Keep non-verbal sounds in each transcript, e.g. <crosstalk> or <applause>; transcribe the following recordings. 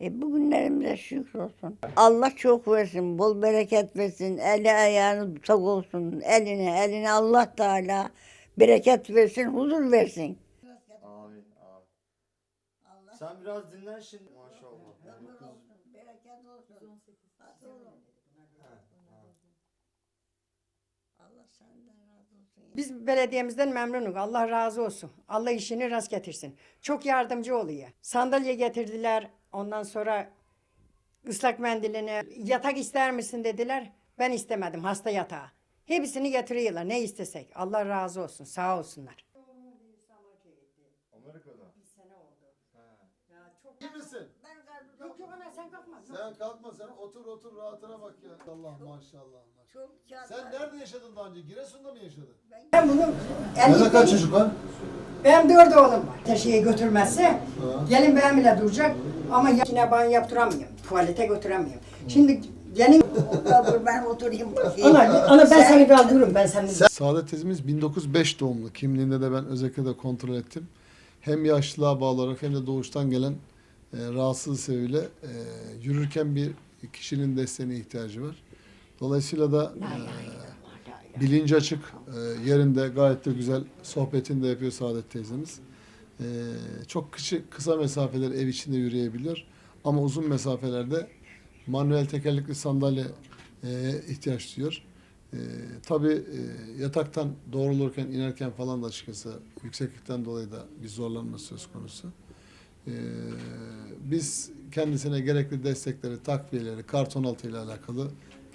E bugünlerimize şükür olsun. Allah çok versin, bol bereket versin, eli ayağını tok olsun, eline, eline Allah Teala bereket versin, huzur versin. Amin. Amin. Sen biraz dinlen şimdi. Maşallah. bereket olsun. Allah senden razı olsun. Biz belediyemizden memnunuz. Allah razı olsun. Allah işini rast getirsin. Çok yardımcı oluyor. Sandalye getirdiler. Ondan sonra ıslak mendilini yatak ister misin dediler. Ben istemedim hasta yatağı. Hepsini getiriyorlar ne istesek. Allah razı olsun. Sağ olsunlar. Amerika'da. İyi misin? Yok yok ana sen kalkma. Sen kalkma sen otur otur rahatına bak ya. Allah maşallah. maşallah. Çok Sen nerede yaşadın daha önce? Giresun'da mı yaşadın? Ben bunu Nerede kaç çocuk var? Benim dört oğlum var. Teşeğe götürmezse gelin benimle duracak ama yine banyo yaptıramıyorum. Tuvalete götüremiyorum. Şimdi gelin <laughs> Dur ben oturayım bakayım. ana, ana ben seni kaldırırım ben seni. Saadet teyzemiz 1905 doğumlu. Kimliğinde de ben özellikle de kontrol ettim. Hem yaşlılığa bağlı olarak hem de doğuştan gelen e, rahatsızlığı sebebiyle e, yürürken bir kişinin desteğine ihtiyacı var. Dolayısıyla da e, bilinci açık, e, yerinde gayet de güzel sohbetini de yapıyor Saadet teyzemiz. E, çok kısa, kısa mesafeler ev içinde yürüyebiliyor. Ama uzun mesafelerde manuel tekerlekli sandalye e, ihtiyaç duyuyor. E, tabii yataktan doğrulurken, inerken falan da açıkçası yükseklikten dolayı da bir zorlanma söz konusu. Biz kendisine gerekli destekleri, takviyeleri, karton altı ile alakalı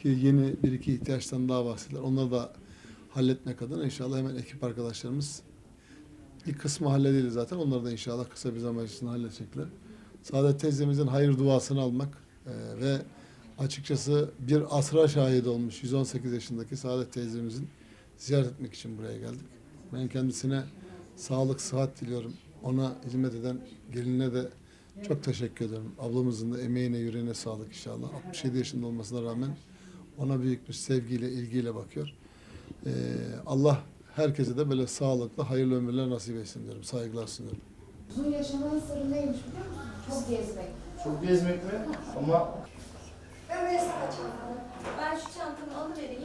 ki yeni bir iki ihtiyaçtan daha bahsediler. Onları da halletmek adına inşallah hemen ekip arkadaşlarımız ilk kısmı halledildi zaten. Onları da inşallah kısa bir zaman içinde halledecekler. Saadet teyzemizin hayır duasını almak e, ve açıkçası bir asra şahit olmuş 118 yaşındaki Saadet teyzemizin ziyaret etmek için buraya geldik. Ben kendisine sağlık, sıhhat diliyorum. Ona hizmet eden geline de çok teşekkür ederim. Ablamızın da emeğine, yüreğine sağlık inşallah. 67 yaşında olmasına rağmen ona büyük bir sevgiyle, ilgiyle bakıyor. Ee, Allah herkese de böyle sağlıklı, hayırlı ömürler nasip etsin diyorum. Saygılar sunuyorum. Uzun yaşamanın sırrı neymiş biliyor musun? Çok gezmek. Çok gezmek mi? Ama Ben şu çantamı alıvereyim.